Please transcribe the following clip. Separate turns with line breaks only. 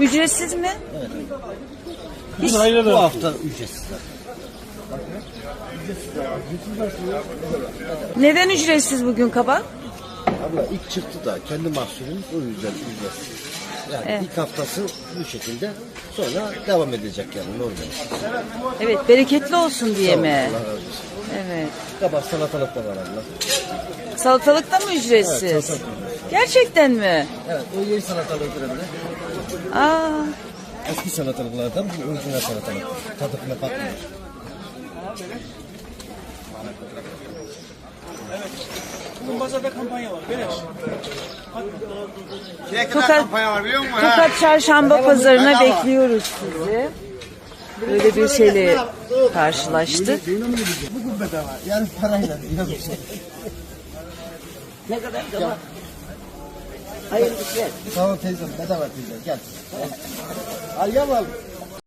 Ücretsiz mi?
Bu hafta ücretsiz.
Neden ücretsiz bugün kabak?
Abla ilk çıktı da kendi mahsulümüz o yüzden ücretsiz. Yani
Evet.
ilk haftası bu şekilde sonra devam edecek yani normal.
Evet bereketli olsun diye mi?
Allah razı olsun.
Evet.
Kabak salatalık da var abla.
Salatalık da mı ücretsiz?
Evet, salatalık.
Gerçekten mi?
Evet o yeni salatalıktır abla.
Aa,
Eski salatalıklardan bu orijinal salatalık. Tadı bile patlıyor.
Bugün pazarda kampanya var. Beleş.
Tokat, Tokat Çarşamba Pazarına bekliyoruz sizi. Böyle bir şeyle karşılaştık.
Bugün bedava. Yani parayla.
Ne kadar. Hayırlı işler.
Sağ ol teyzem bedava teyzem gel. Al yavrum.